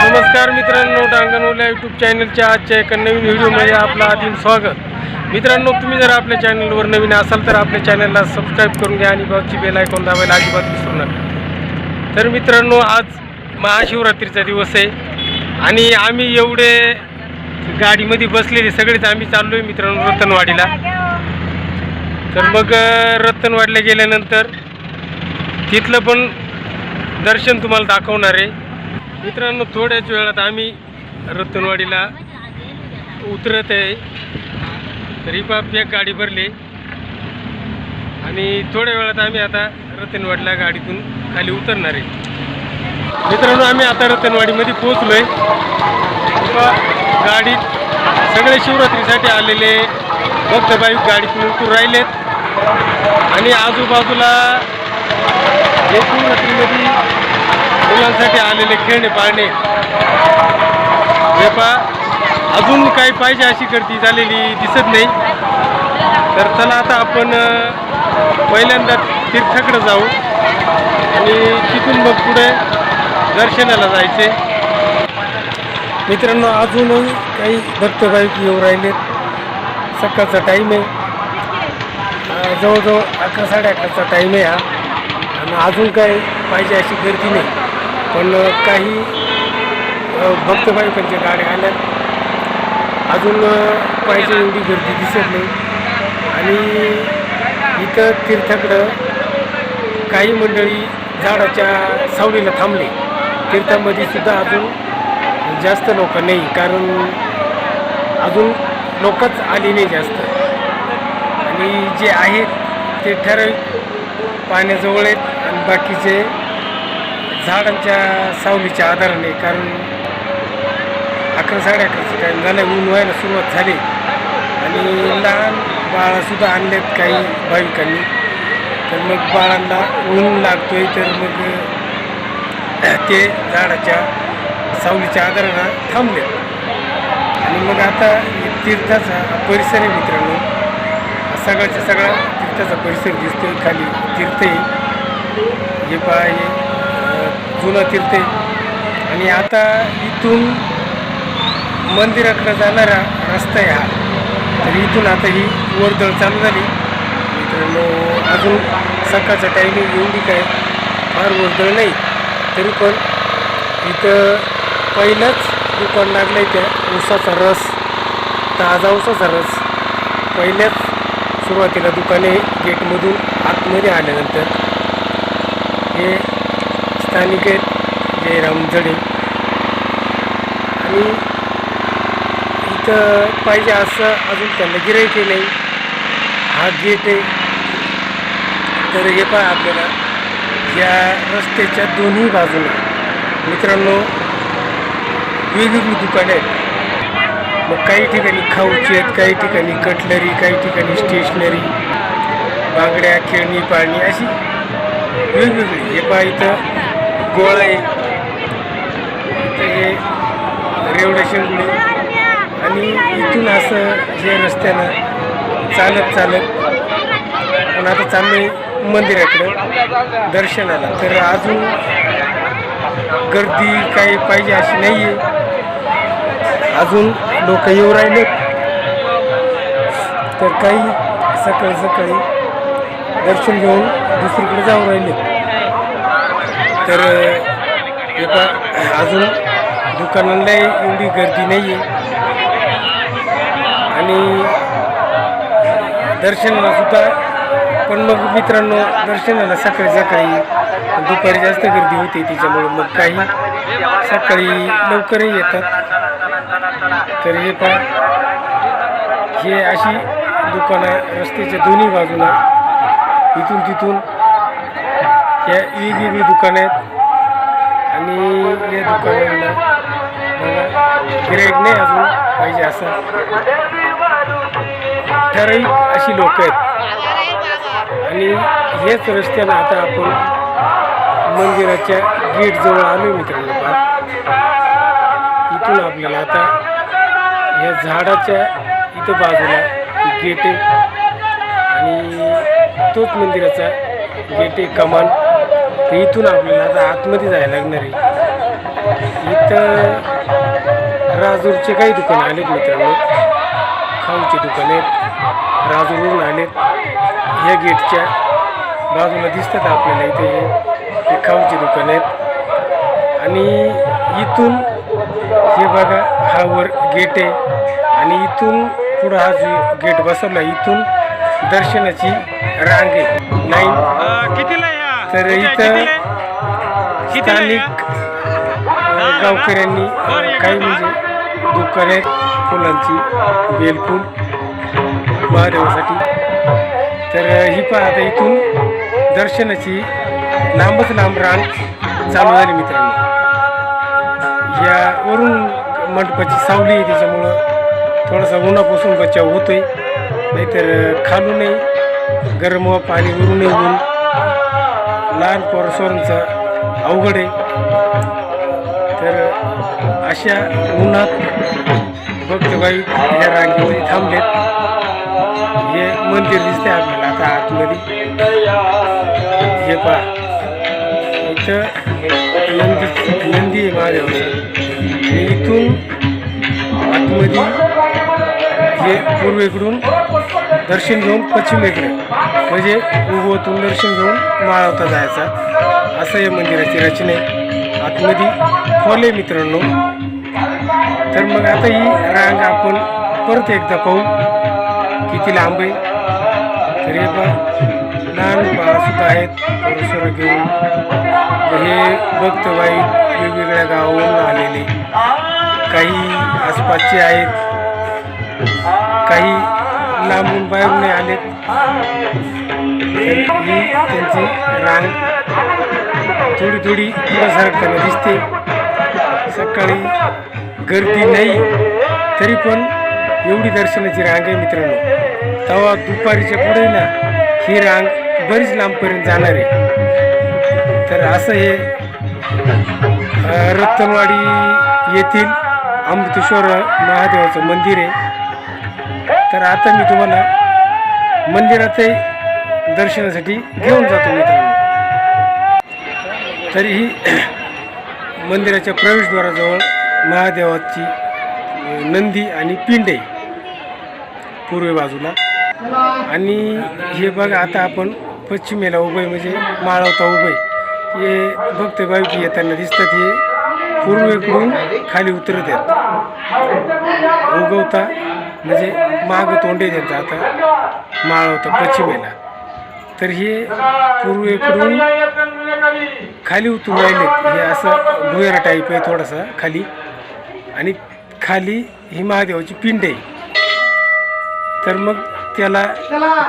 नमस्कार मित्रांनो डांगणवल्या यूट्यूब चॅनलच्या आजच्या एका नवीन व्हिडिओमध्ये आपलं आदिल स्वागत. मित्रांनो तुम्ही जर आपल्या चॅनलवर नवीन असाल तर आपल्या चॅनलला सबस्क्राईब करून घ्या आणि बाजूची बेल आयकॉन दाबायला अजिबात विसरू नका. तर मित्रांनो आज महाशिवरात्रीचा दिवस आहे आणि आम्ही एवढे गाडीमध्ये बसलेले सगळेच आम्ही चाललो आहे मित्रांनो रतनवाडीला. तर मग रतनवाडीला गेल्यानंतर तिथलं पण दर्शन तुम्हाला दाखवणार आहे. मित्रांनो थोड्याच वेळात आम्ही रतनवाडीला उतरत आहे. तरी बाप एक गाडी भरली. आणि थोड्या वेळात आम्ही आता रतनवाडीला गाडीतून खाली उतरणार आहे. मित्रांनो आम्ही आता रतनवाडीमध्ये पोहोचलो आहे गाडीत सगळे शिवरात्रीसाठी आलेले भक्तबाई गाडीतून उतरून राहिलेत. आणि आजूबाजूला हे शिवरात्रीमध्ये मुलांसाठी आलेले खेळणे पाळणे. हे पा अजून काही पाहिजे अशी गर्दी झालेली दिसत नाही. तर चला आता आपण पहिल्यांदा तीर्थाकडे जाऊ. आणि तिथून मग पुढे दर्शनाला जायचे. मित्रांनो अजूनही काही भक्तबाईक येऊ राहिलेत. सकाळचा टाईम आहे. जवळजवळ अकरा साडे अकराचा टाईम आहे हा. आणि अजून काय पाहिजे अशी गर्दी नाही. पण काही अ, भक्तबाईकांच्या गाड्या आल्यात. अजून पाहिजे एवढी गर्दी दिसत नाही. आणि इथं तीर्थाकडं काही मंडळी झाडाच्या सावलीला थांबले. तीर्थामध्ये सुद्धा अजून जास्त लोक नाही कारण अजून लोकच आली नाही जास्त. आणि जे आहेत ते ठराविक पाण्याजवळ आहेत आणि बाकीचे झाडांच्या सावलीच्या आधाराने कारण अकरा साडे अकराचं टाईम झालं ऊन व्हायला सुरुवात झाली. आणि लहान बाळासुद्धा आणलेत काही भाविकांनी. तर मग बाळांना ऊन लागतोय तर मग ते झाडाच्या सावलीच्या आधारानं थांबले. आणि मग आता तीर्थाचा परिसर आहे मित्रांनो. सगळ्याचा सगळा तीर्थाचा परिसर दिसतोय. खाली तीर्थ आहे. हे पहा हे जुना तीर्थ आहे. आणि आता इथून मंदिराकडे जाणारा रस्ता आहे हा. तर इथून आता ही वर्दळ चालू झाली. मित्रांनो अजून सकाळचा टायमिंग एवढी काय फार वर्दळ नाही. तरी पण इथं पहिलंच दुकान लागलं आहे त्या ऊसाचा रस ताजा ऊसाचा रस. पहिल्याच सुरुवातीला दुकाने गेटमधून आतमध्ये आल्यानंतर हे स्थानिक आहेत जयराम जडे. आणि इथं पाहिजे असं अजून त्यांना गिरायचे नाही. हा गेट आहे. तर हे पहा आपल्याला. या रस्त्याच्या दोन्ही बाजूला मित्रांनो वेगवेगळी दुकाने आहेत. मग काही ठिकाणी खाऊची आहेत काही ठिकाणी कटलरी काही ठिकाणी स्टेशनरी बांगड्या खेळणी पाळणी अशी वेगवेगळी. हे पहा इथं गोळा आहे इथं हे रेवड्या शेंगुळे आणि इथून असं जे रस्त्यानं चालत चालत पण आता चाललोय मंदिराकडं दर्शनाला. तर अजून गर्दी काही पाहिजे अशी नाही आहे अजून लोक येऊ राहिलेत. तर काही सकाळी सकाळी दर्शन घेऊन दुसरीकडे जाऊ राहिले. तर हे अजून दुकानांना एवढी गर्दी नाही आहे आणि दर्शनाला सुद्धा पण मग मित्रांनो दर्शनाला सकाळी सकाळी दुपारी जास्त गर्दी होते त्याच्यामुळे मग काही सकाळी लवकरही येतात. तर हे पहा हे अशी दुकानं रस्त्याच्या दोन्ही बाजूला इथून तिथून या वेगवेगळी दुकानं आहेत. आणि या दुकानांना गिराईक नाही अजून पाहिजे असं. ठराविक अशी लोक आहेत. आणि हेच रस्त्यानं आता आपण मंदिराच्या गेटजवळ आलो मित्रांनो. इथून आपल्याला आता या झाडाच्या इथं बाजूला गेट आहे. आणि तोच मंदिराचा गेट आहे कमान. तर इथून आपल्याला आता आतमध्ये जायला लागणार आहे. इथं राजूरचे काही दुकानं आलेत मित्रांनो. खाऊचे दुकान आहेत. राजूरवरून आलेत. या गेटच्या बाजूला दिसतात आपल्याला इथे हे खाऊचे दुकान आहेत. आणि इथून हे बघा हा वर गेट आहे. आणि इथून पुढं हा जो गेट बसवला इथून दर्शनाची रांग आहे. लाईन अ, कितीला आहे हा? तर इथं स्थानिक गावकऱ्यांनी काही म्हणजे दुकाने आहेत फुलांची बेलफूल महादेवासाठी. तर ही पण आता इथून दर्शनाची लांबच लांब रांग चालू झाली मित्रांनो. या वरून मंडपाची सावली आहे त्याच्यामुळं थोडासा उन्हापासून बचाव होतोय. नाहीतर खालूनही गरम व पाणी वरून ऊन लहान पोरसोरांचा अवघड आहे. तर अशा उन्हात भक्तबाई या रांगेमध्ये थांबलेत. हे मंदिर दिसते आपल्याला. आता आतमध्ये. हे पहा. इथं नंदी नंदी आहे महादेवाचं इथून आतमध्ये हे पूर्वेकडून दर्शन घेऊन पश्चिमेकडे म्हणजे उभवतून दर्शन घेऊन माळवता जायचा. असं या मंदिराची रचना आहे. आतमध्ये खोले आहे मित्रांनो. तर मग आता ही रांग आपण परत एकदा पाहू. किती लांब आहे. तरी हे लहान बाळासुद्धा आहेत परस्पर घेऊन हे भक्तबाई वेगवेगळ्या गावावरून आलेले. काही आसपासचे आहेत. काही लांबून बाहेरून आलेत. ही त्यांची रांग थोडी थोडी पुढं सरकताना दिसते. सकाळी गर्दी नाही तरी पण एवढी दर्शनाची रांग आहे मित्रांनो. तेव्हा दुपारीच्या पुढे ना ही रांग बरीच लांबपर्यंत जाणार आहे. तर असं हे रत्तनवाडी येथील अमृतेश्वर महादेवाचं मंदिर आहे. तर आता मी तुम्हाला मंदिरातही दर्शनासाठी घेऊन जातो मित्रांनो. तरीही मंदिराच्या प्रवेशद्वाराजवळ महादेवाची नंदी आणि पिंड आहे पूर्वे बाजूला. आणि हे बघा आता आपण पश्चिमेला उभं आहे म्हणजे माळवता उभं आहे. हे भक्त भाविक येताना दिसतात हे पूर्वेकडून खाली उतरत आहेत. उगवता म्हणजे माग तोंडे देतात आता माळवता पश्चिमेला. तर हे पूर्वेकडून खाली उतरून राहिले हे असं भुयारा टाईप आहे थोडासा खाली. आणि खाली ही महादेवाची पिंड आहे. तर मग त्याला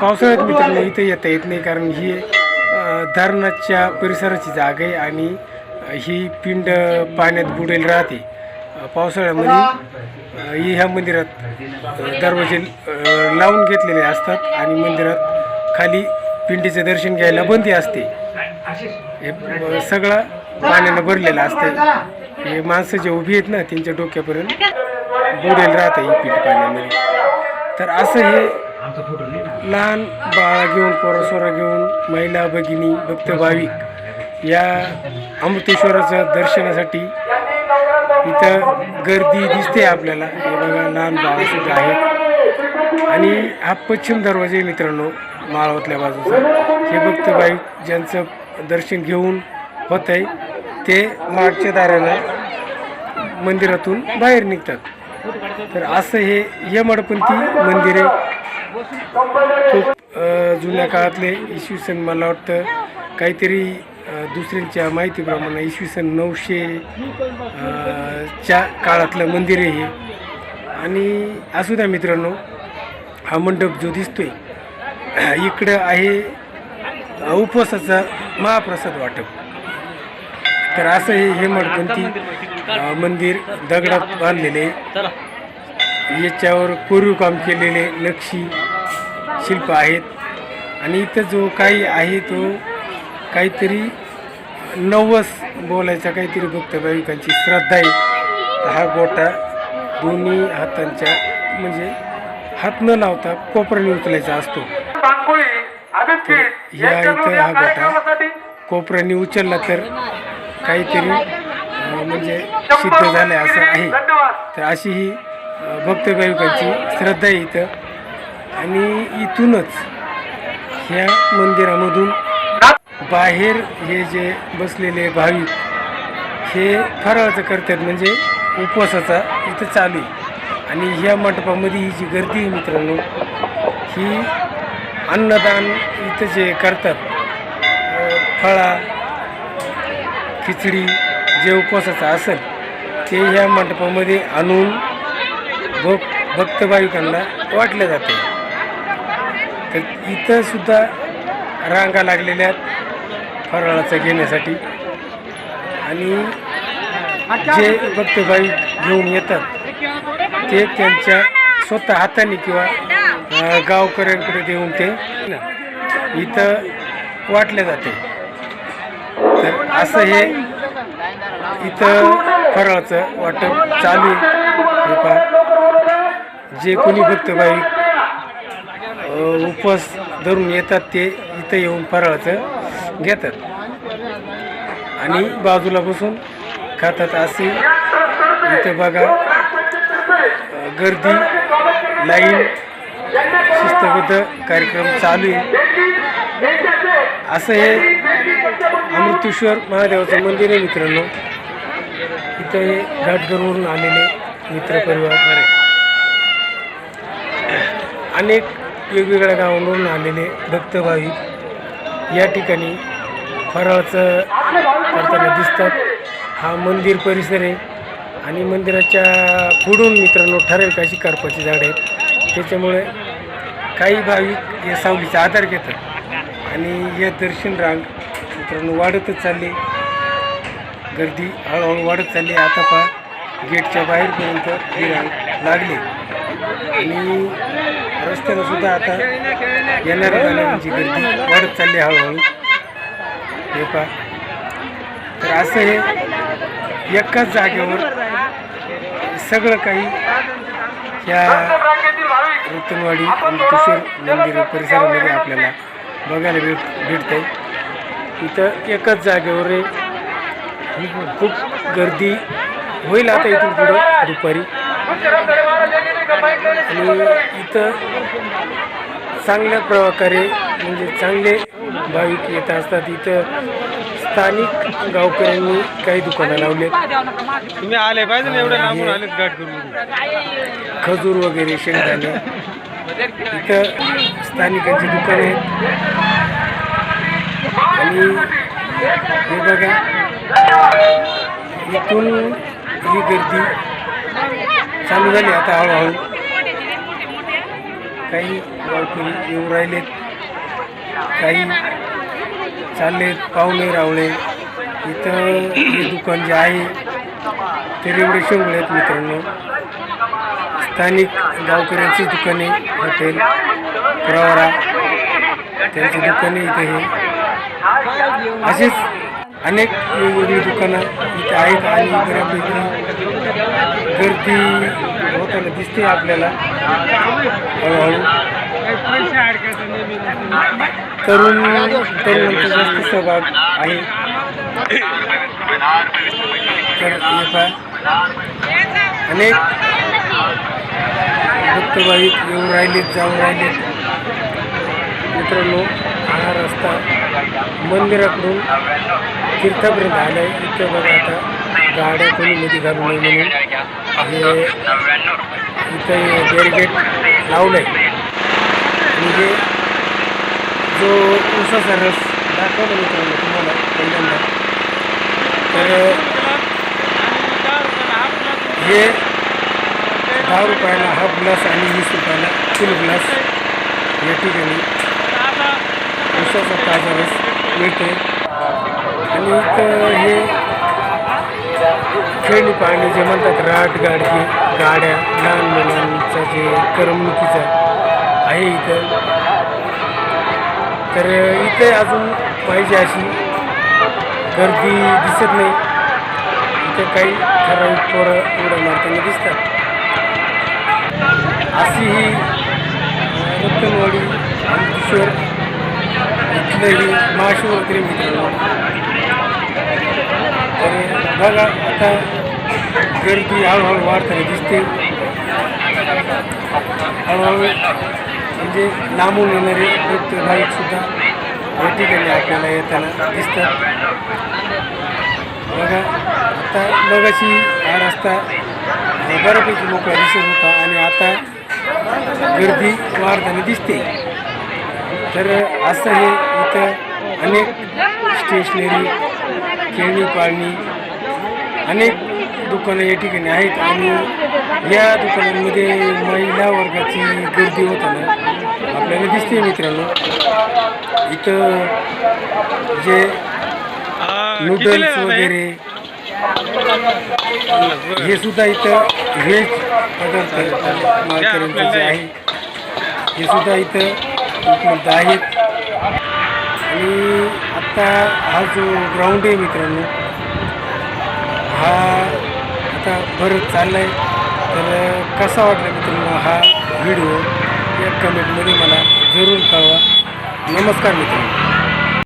पावसाळ्यात मित्रांनो इथे येता येत नाही कारण ही धरणाच्या परिसराची जागा आहे आणि ही पिंड पाण्यात बुडेल राहते. पावसाळ्यामध्ये ही ह्या मंदिरात दरवाजे लावून घेतलेले असतात आणि मंदिरात खाली पिंडीचे दर्शन घ्यायला बंदी असते. हे सगळं पाण्यानं भरलेलं असतं. हे माणसं जे उभी आहेत ना त्यांच्या डोक्यापर्यंत बुडेल राहतं ही पीठ पाण्यामध्ये. तर असं हे लहान बाळा घेऊन पोरासोरा घेऊन महिला भगिनी भक्त भाविक या अमृतेश्वराच्या दर्शनासाठी इथं गर्दी दिसते आपल्याला. हे बघा लहान बाळासुद्धा आहेत आणि हा पश्चिम दरवाजा आहे मित्रांनो माळवतल्या बाजूचा. हे भक्त भाविक ज्यांचं दर्शन घेऊन होत आहे ते मागच्या दारानं मंदिरातून बाहेर निघतात. तर असं हे यमडपंथी मंदिर आहे खूप जुन्या काळातले इसवी सन मला वाटतं. काहीतरी दुसऱ्यांच्या माहितीप्रमाणे इसवी सन नऊशे च्या काळातलं मंदिर आहे हे. आणि असू द्या मित्रांनो हा मंडप जो दिसतोय इकडं आहे उपवासाचा महाप्रसाद वाटप. तर असं हे हेमडपंथी मंदिर दगडात बांधलेले. याच्यावर कोरीव काम केलेले नक्षी शिल्प आहेत. आणि इथं जो काही आहे तो काहीतरी नवस बोलायचा काहीतरी भक्तभाविकांची श्रद्धा आहे. हा गोटा दोन्ही हातांच्या म्हणजे हात न लावता कोपऱ्याने उचलायचा असतो. या इथं हा गट कोपऱ्याने उचलला तर काहीतरी म्हणजे सिद्ध झालं असं आहे. तर अशी ही भक्तभाविकांची श्रद्धा आहे इथं. आणि इथूनच ह्या मंदिरामधून बाहेर हे जे बसलेले भाविक हे फराळाचं करतात म्हणजे उपवासाचा इथं चालू आहे. आणि ह्या मंडपामध्ये ही जी गर्दी आहे मित्रांनो ही अन्नदान इथं जे करतात फळा खिचडी जे उपवासाचं असेल ते ह्या मंडपामध्ये आणून भक भक्त भाविकांना वाटलं जाते. तर इथं सुद्धा रांगा लागलेल्या आहेत फराळाचं घेण्यासाठी. आणि जे भक्त भाविक घेऊन येतात ते त्यांच्या स्वतः हाताने किंवा गावकऱ्यांकडे देऊन ते इथं वाटले जाते. तर असं हे इथं फराळाचं वाटप चालू आहे जे कोणी भक्त भाविक उपवास धरून येतात ते इथं येऊन फराळाचं घेतात. आणि बाजूला बसून खातात असे. इथं बघा गर्दी लाईन शिस्तबद्ध कार्यक्रम चालू आहे. असं हे अमृतेश्वर महादेवाचं मंदिर आहे मित्रांनो. इथं हे घाटघरवरून आलेले मित्रपरिवार. अनेक वेगवेगळ्या गावांवरून आलेले भक्त भाविक या ठिकाणी फराळाचं करताना दिसतात. हा मंदिर परिसर आहे आणि मंदिराच्या पुढून मित्रांनो ठराविक अशी करपाची झाड आहेत. त्याच्यामुळे काही भाविक या सावलीचा आधार घेतात आणि हे दर्शन रांग मित्रांनो वाढतच चालली. गर्दी हळूहळू वाढत चालली आता पहा गेटच्या बाहेरपर्यंत ही रांग लागली. आणि रस्त्यानं सुद्धा आता येणाऱ्या जाणाऱ्यांची गर्दी वाढत चालली हळूहळू. हे पहा. तर असं हे एकाच जागेवर सगळं काही ह्या रतनवाडी आणि रतनवाडी मंदिर परिसरामध्ये आपल्याला बघायला भेट भेटतं आहे इथं एकाच जागेवर खूप गर्दी होईल आता इथून पुढं दुपारी. आणि इथं चांगल्या प्रकारे म्हणजे चांगले भाविक येत असतात. इथं स्थानिक गावकऱ्यांनी काही दुकानं लावलेत. तुम्ही आले पाहिजे ना एवढ्या लांबून करून खजूर वगैरे शेंगदाणे. इथं स्थानिकांची दुकानं आहेत. आणि हे बघा इथून ही गर्दी चालू झाली आता हळूहळू. काही गावकरी येऊन राहिलेत काही चाललेत पाहुणे रावळे. इथं हे दुकान जे आहे ते रेवडे शेंगुळे आहेत मित्रांनो. स्थानिक गावकऱ्यांची दुकाने हॉटेल प्रवारा. त्यांची दुकाने इथे हे. असेच अनेक वेगवेगळी दुकानं इथे आहेत आणि बऱ्यापैकी गर्दी होताना दिसते आपल्याला. हळूहळू. तरुण तरुणांचा जास्त सहभाग आहे. अनेक भक्तभाविक येऊन राहिलेत जाऊन राहिलेत. मित्रांनो हा रस्ता मंदिराकडून तीर्थापर्यंत आला आहे इथं बघा आता गाड्या कोणी मध्ये घालू नये म्हणून. हे इथं हे बॅरिगेट लावलं आहे आणि जो ऊसाचा रस दाखवला मित्रांनो तुम्हाला पहिल्यांदा. तर हे दहा रुपयाला हाफ ग्लास आणि वीस रुपयाला फुल ग्लास या ठिकाणी. ऊसाचा ताजा रस मिळतो आणि इथं हे खेळणी पाळणे जे म्हणतात राट गाडगे गाड्या लहान मुलांचं जे करमणुकीचं आहे इथं. तर इथे अजून पाहिजे अशी गर्दी दिसत नाही. इथे काही ठराविक पोरं उड्या मारताना दिसतात. अशी ही कीर्तनवाडी किशोर इथलं ही महाशिवरात्री मित्रांनो बघा आता गर्दी हळूहळू वाढताना दिसते. हळूहळू म्हणजे लांबून येणारे नृत्य भाविक सुद्धा या ठिकाणी आपल्याला येताना दिसतात. बघा आता मगाशी हा रस्ता बऱ्यापैकी मोकळा दिसत होता आणि आता गर्दी वाढताना दिसते. तर असं हे इथं अनेक स्टेशनरी खेळणी पाळणी अनेक दुकानं या ठिकाणी आहेत आणि या दुकानांमध्ये महिला वर्गाची गर्दी होताना आपल्याला दिसते मित्रांनो. इथं जे नूडल्स? वगैरे हे सुद्धा इथं व्हेज पदार्थ मालकऱ्यांचे जे आहे हे सुद्धा इथं उपलब्ध आहेत. आणि आत्ता हा जो ग्राउंड आहे मित्रांनो हा आता बरं चाललं आहे तर कसा वाटला मित्रांनो हा व्हिडिओ? या कमेंटमध्ये मला जरूर कळवा. नमस्कार मित्रांनो.